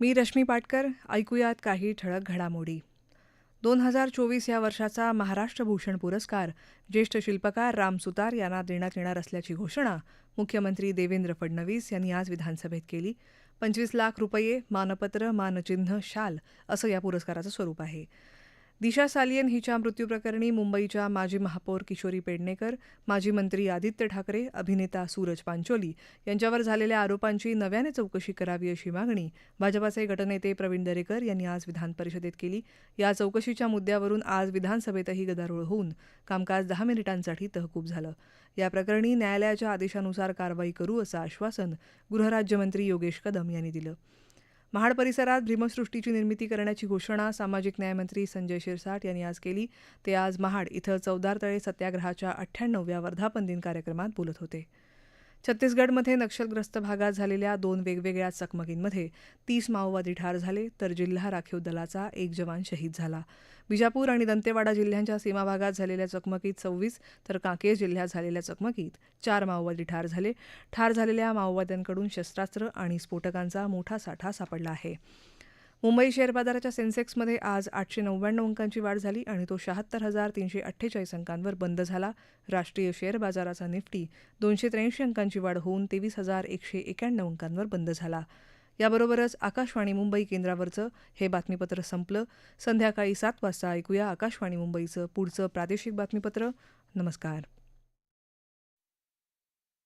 मी रश्मी पाटकर ऐकूयात काही ठळक घडामोडी. दोन हजार चोवीस या वर्षाचा महाराष्ट्र भूषण पुरस्कार ज्येष्ठ शिल्पकार राम सुतार यांना देण्यात येणार असल्याची घोषणा मुख्यमंत्री देवेंद्र फडणवीस यांनी आज विधानसभेत केली. पंचवीस लाख रुपये मानपत्र मानचिन्ह शाल असं या पुरस्काराचं स्वरूप आहे. दिशा सालियन हिच्या मृत्यूप्रकरणी मुंबईच्या माजी महापौर किशोरी पेडणेकर माजी मंत्री आदित्य ठाकरे अभिनेता सूरज पांचोली यांच्यावर झालेल्या आरोपांची नव्याने चौकशी करावी अशी मागणी भाजपाचे गटनेते प्रवीण दरेकर यांनी आज विधानपरिषदेत केली. या चौकशीच्या मुद्द्यावरून आज विधानसभेतही गदारोळ होऊन कामकाज दहा मिनिटांसाठी तहकूब झालं. या प्रकरणी न्यायालयाच्या आदेशानुसार कारवाई करू असं आश्वासन गृहराज्यमंत्री योगेश कदम यांनी दिलं. महाड परिसरात भीमसृष्टीची निर्मिती करण्याची घोषणा सामाजिक न्यायमंत्री संजय शिरसाट यांनी आज केली. ते आज महाड इथं चौदार तळे सत्याग्रहाच्या अठ्ठ्याण्णवव्या वर्धापन दिन कार्यक्रमात बोलत होते. छत्तीसगडमध्ये नक्षलग्रस्त भागात झालेल्या दोन वेगवेगळ्या चकमकींमध्ये तीस माओवादी ठार झाले तर जिल्हा राखीव दलाचा एक जवान शहीद झाला. बिजापूर आणि दंतेवाडा जिल्ह्यांच्या सीमाभागात झालेल्या चकमकीत सव्वीस तर कांकेर जिल्ह्यात झालेल्या चकमकीत चार माओवादी ठार झाले. ठार झालेल्या माओवाद्यांकडून शस्त्रास्त्र आणि स्फोटकांचा मोठा साठा सापडला आहे. मुंबई शेअर बाजाराच्या सेन्सेक्समध्ये आज आठशे नव्याण्णव अंकांची वाढ झाली आणि तो शहात्तर हजार तीनशे अठ्ठेचाळीस अंकांवर बंद झाला. राष्ट्रीय शेअर बाजाराचा निफ्टी दोनशे त्र्याऐंशी अंकांची वाढ होऊन तेवीस हजार एकशे एक्याण्णव अंकांवर बंद झाला. याबरोबरच आकाशवाणी मुंबई केंद्रावरचं हे बातमीपत्र संपलं. संध्याकाळी सात वाजता ऐकूया आकाशवाणी मुंबईचं पुढचं प्रादेशिक बातमीपत्र. नमस्कार.